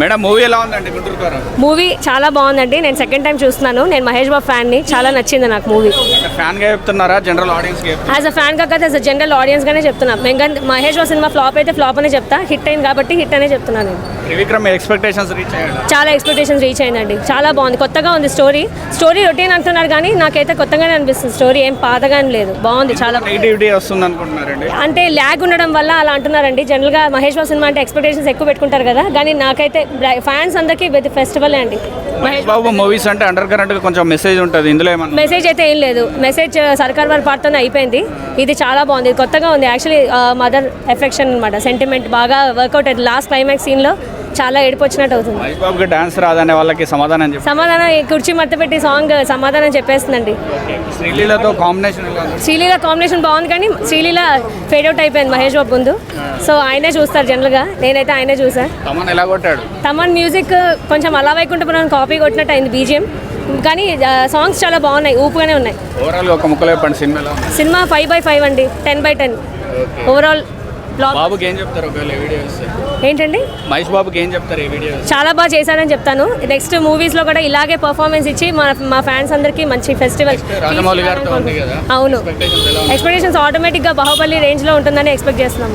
Madam movie ఎలా ఉందండి గుంటూరు కారం మూవీ చాలా బాగుందండి. నేను సెకండ్ టైం చూస్తున్నాను. నేను మహేష్ బాబు ఫ్యాన్ని చాలా నచ్చింది నాకు మూవీ ఫ్యాన్గా చెప్తున్నారా? జనరల్ ఆడియన్స్గా? యాజ్ అ ఫ్యాన్ కాక యాజ్ అ జనరల్ ఆడియన్స్గానే చెప్తున్నా. మేము కానీ మహేష్ బాబు సినిమా ఫ్లాప్ అయితే ఫ్లాప్ అనే చెప్తా. హిట్ అయింది కాబట్టి హిట్ అనే చెప్తున్నాను నేను. త్రివిక్రమ్ ఎక్స్పెక్టేషన్స్ రీచ్ అయ్యాడు చాలా ఎక్స్పెక్టేషన్స్ రీచ్ అయిందండి. చాలా బాగుంది. కొత్తగా ఉంది స్టోరీ స్టోరీ రొటీన్ అంటున్నారు కానీ నాకైతే కొత్తగానే అనిపిస్తుంది. స్టోరీ ఏం పాతగా లేదు. బాగుంది చాలా. నెగిటివిటీ వస్తుంది అనుకుంటున్నారండి. అంటే ల్యాగ్ ఉండడం వల్ల అలా అంటున్నారండి. జనరల్గా మహేష్ బాబు సినిమా అంటే ఎక్స్పెక్టేషన్స్ ఎక్కువ పెట్టుకుంటారు కదా. కానీ నాకైతే ఫ్యాన్స్ అందరికీ ఫెస్టివల్ అండి. బాబు మూవీస్ అంటే అండర్ కరెంట్గా కొంచెం మెసేజ్ ఉంటుంది ఇందులో ఏమన్నా? మెసేజ్ అయితే ఏం లేదు. మెసేజ్ సర్కార్ వారి పార్ట్తోనే అయిపోయింది. ఇది చాలా బాగుంది. కొత్తగా ఉంది. యాక్చువల్లీ మదర్ ఎఫెక్షన్ అనమాట సెంటిమెంట్ బాగా వర్కౌట్ అయింది. లాస్ట్ క్లైమాక్స్ సీన్లో చాలా ఏడుపు వచ్చినట్టు అవుతుంది. మహేష్ బాబుకి డాన్స్ రాదనే వాళ్ళకి సమాధానం చెప్పి. సమాధానం ఈ కుర్చీ మత్త పెట్టి సాంగ్ సమాధానం చెప్పేస్తుందండి. శ్రీలీలతో కాంబినేషన్ శ్రీలీల కాంబినేషన్ బాగుంది కానీ శ్రీలీల ఫేడ్ అవుట్ అయిపోయింది మహేష్ బాబు ముందు. సో ఆయనే చూస్తారు జనరల్గా. నేనైతే ఆయనే చూసా. తమన్ ఎలా కొట్టాడు? తమన్ మ్యూజిక్ కొంచెం అలా వైకుంఠపురం కాపీ కొట్టినట్టు అయింది బీజిఎం. కానీ సాంగ్స్ చాలా బాగున్నాయి ఊపుగానే ఉన్నాయి. ఓవరాల్ ఒక ముక్కలో చెప్పండి cinema cinema five by five అండి టెన్ బై టెన్ ఓవరాల్ బాబుకి ఏం చెప్తారు ఒకవేళ వీడియో ఏంటండి? మహేష్ బాబుకి ఏం చెప్తారు ఈ వీడియో చాలా బాగా చేశారని చెప్తాను. నెక్స్ట్ మూవీస్లో కూడా ఇలాగే పర్ఫార్మెన్స్ ఇచ్చి మా మా ఫ్యాన్స్ అందరికీ మంచి ఫెస్టివల్ రాజమౌళి గారితో ఉంది కదా? అవును. ఎక్స్పెక్టేషన్స్ ఎక్స్పెక్టేషన్స్ ఆటోమేటిక్గా బాహుబలి రేంజ్లో ఉంటుందని ఎక్స్పెక్ట్ చేస్తున్నాం